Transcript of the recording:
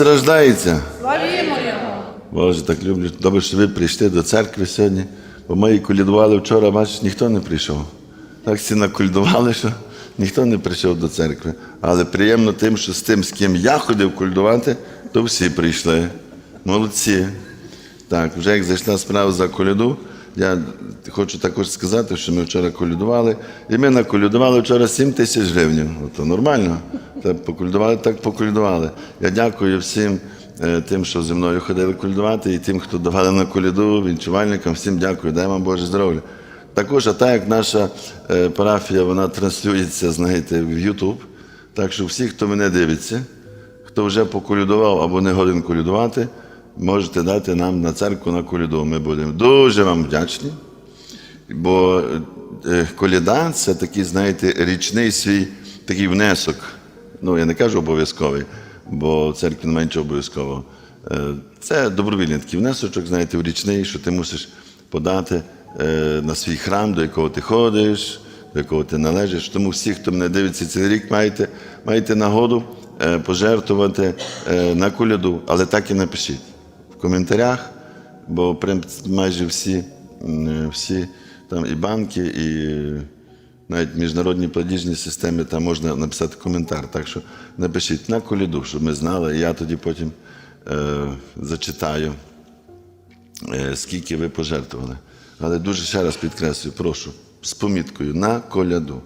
Христос рождається. Славімо Його! Боже, так люблю. Добре, що ви прийшли до церкви сьогодні, бо ми колядували вчора, бачиш, ніхто не прийшов. Так всі наколядували, що ніхто не прийшов до церкви. Але приємно тим, що з тим, з ким я ходив колядувати, то всі прийшли. Молодці. Так, вже як зайшла справа за коляду, я хочу також сказати, що ми вчора колядували, і ми наколядували вчора 7 тисяч гривень. Ото нормально. Так поколядували, так поколядували. Я дякую всім е, тим, що зі мною ходили колядувати, і тим, хто давали на коляду, вінчувальникам, всім дякую, дай вам Боже здоров'я. Також, а так як наша е, парафія, вона транслюється, знаєте, в YouTube. Так що всі, хто мене дивиться, хто вже поколюдував або не годен колюдувати, можете дати нам на церкву на коляду. Ми будемо дуже вам вдячні. Бо е, коляда це такий, знаєте, річний свій такий внесок. Ну, я не кажу обов'язковий, бо в церкві немає нічого обов'язкового. Е, Це добровільний такий внесочок, знаєте, в річний, що ти мусиш подати е, на свій храм, до якого ти ходиш, до якого ти належиш. Тому всі, хто мене дивиться цей рік, маєте, маєте нагоду е, пожертвувати на коляду, але так і напишіть в коментарях, бо майже всі, всі там і банки, і навіть міжнародні платіжні системи, там можна написати коментар. Так що напишіть на коляду, щоб ми знали, я тоді потім е, зачитаю, е, скільки ви пожертвували. Але дуже ще раз підкреслюю, прошу, з поміткою на коляду.